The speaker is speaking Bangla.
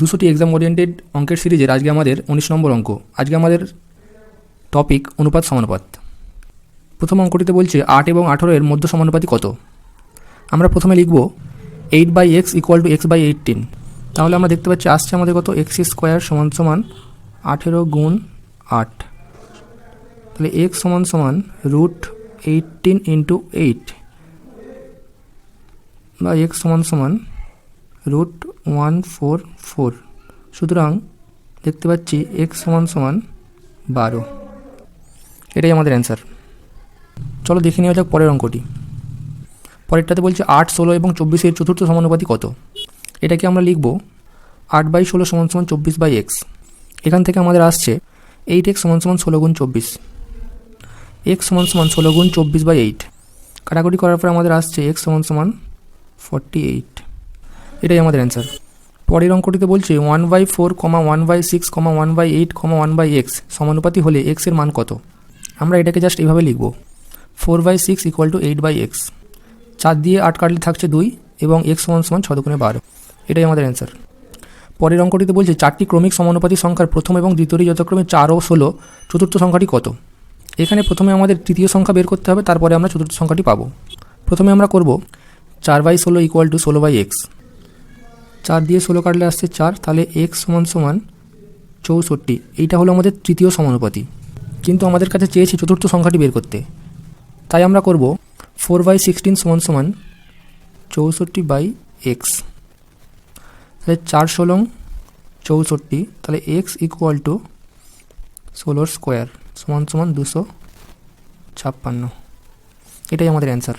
দুশোটি এক্সাম ওরিয়েন্টেড অঙ্কের সিরিজের আজকে আমাদের উনিশ নম্বর অঙ্ক। আজকে আমাদের টপিক অনুপাত, সমানুপাত। প্রথম অঙ্কটিতে বলছে আট এবং আঠেরো এর মধ্য সমানুপাতি কত? আমরা প্রথমে লিখব eight by x equal to x by eighteen তাহলে আমরা দেখতে পাচ্ছি আসছে আমাদের কত? এক্স স্কোয়ার সমান সমান আঠেরো গুণ আট। তাহলে এক্স সমান সমান রুট এইটিন ইন্টু এইট বা এক্স সমান সমান রুট ওয়ান ফোর ফোর সুতরাং দেখতে পাচ্ছি এক্স সমান সমান বারো। এটাই আমাদের অ্যান্সার চলো দেখে নেওয়া যাক পরের অঙ্কটি। পরেরটাতে বলছে আট, ষোলো এবং চব্বিশের চতুর্থ সমানুপাতি কত? এটাকে আমরা লিখব আট বাই ষোলো সমান সমান চব্বিশ বাই এক্স এখান থেকে আমাদের আসছে এইট এক্স সমান সমান ষোলো গুণ চব্বিশ। এক্স সমান সমান ষোলো গুণ চব্বিশ বাই এইট কাটাকুটি করার পর আমাদের আসছে এক্স সমান সমান ফর্টি এইট এটাই আমাদের অ্যান্সার পরের অঙ্কটিতে বলছে one by four comma one by six comma one by eight comma one by x সমানুপাতি হলে এক্সের মান কত? আমরা এটাকে জাস্ট এইভাবে লিখব। Four by six equal to eight by x চার দিয়ে আট কাটলে থাকছে দুই এবং এক্স সমান সমান ছ দুগুণে বারো। এটাই আমাদের অ্যান্সার পরের অঙ্কটিতে বলছে চারটি ক্রমিক সমানুপাতি সংখ্যার প্রথম এবং দ্বিতীয়টি যথাক্রমে চার ও ষোলো চতুর্থ সংখ্যাটি কত? এখানে প্রথমে আমাদের তৃতীয় সংখ্যা বের করতে হবে, তারপরে আমরা চতুর্থ সংখ্যাটি পাবো। প্রথমে আমরা করব চার বাই ষোলো ইকুয়াল টু ষোলো বাই এক্স চার দিয়ে ষোলো কাটলে আসছে চার, তাহলে এক্স সমান সমান চৌষট্টি। এইটা হলো আমাদের তৃতীয় সমানুপাতি। কিন্তু আমাদের কাছে চেয়েছে চতুর্থ সংখ্যাটি বের করতে। তাই আমরা করব ফোর বাই সিক্সটিন সমান সমান চৌষট্টি বাই এক্স তাহলে চার ষোলং চৌষট্টি, তাহলে এক্স ইকুয়াল টু ষোলোর স্কোয়ার সমান সমান দুশো ছাপ্পান্ন। এটাই আমাদের অ্যান্সার